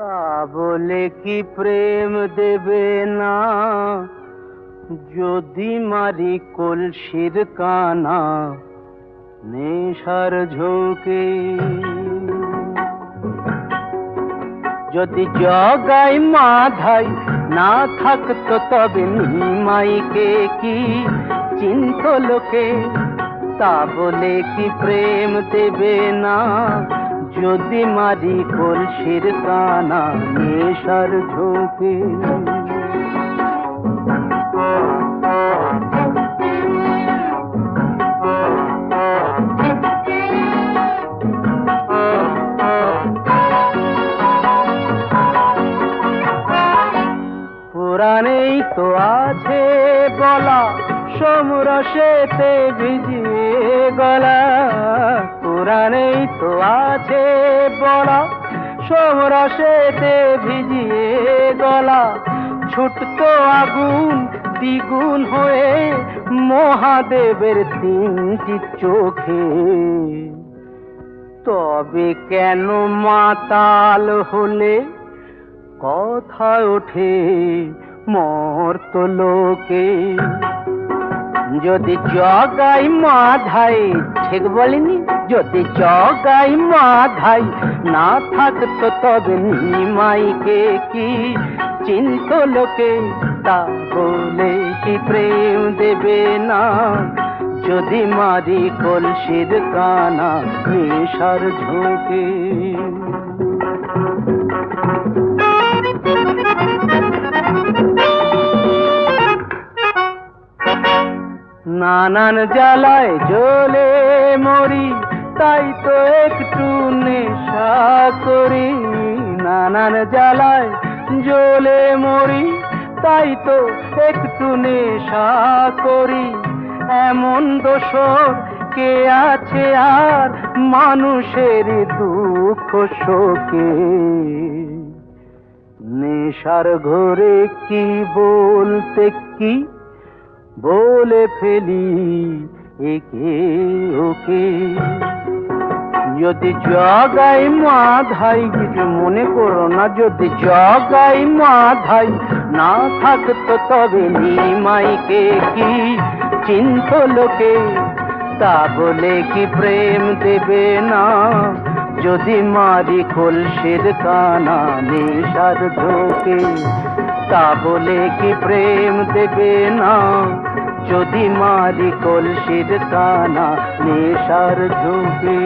তা বলে কি প্রেম দেবে না? যদি মারি কলসির কানা, নেশার ঝোঁকে। যদি জগাই মাধাই না থাকতো তবে নিমাইকে কি চিন্ত লোকে? তা বলে কি প্রেম দেবে না? যদি মারি কলসির কানা নেশার ঝোঁকে। পুরাণেই তো আছে বলা সমরসেতে ভিজিয়ে গলা। পুরাণেই তো আছে বলা সমরসেতে ভিজিয়ে গলা। ছুটতো আগুন, দ্বিগুণ হয়ে মহাদেবের তিনটি চোখে। তবে কেন মাতাল হলে? কথা ওঠে মর্ত লোকে। যদি জগাই মাধাই, ঠিক বলিনি? যদি জগাই মাধাই, না থাকতো তবে নিমাইকে কি চিন্ত লোকে? তা বলে কি প্রেম দেবে না? যদি মারি কলসির কানা, নেশার ঝোঁকে। নানান জ্বালায় জ্বলে মরি, তাই তো একটু নেশা করি। নানান জ্বালায় জ্বলে মরি, তাই তো একটু নেশা করি। এমন দোষর কে আছে আর মানুষের দুঃখ শোকে? নেশার ঘরে কি বলতে কি? বলে ফেলি একে ওকে। যদি জগাই মাধাই, কিছু মনে করো না, যদি জগাই মাধাই, না থাকতো তবে নিমাইকে কি চিন্ত লোকে? তা বলে কি প্রেম দেবে না? যদি মারি কলসির কানা, নেশার ঝোঁকে তা বলে কি প্রেম দেবে না? যদি মারি কলসির কানা নেশার ঝোঁকে।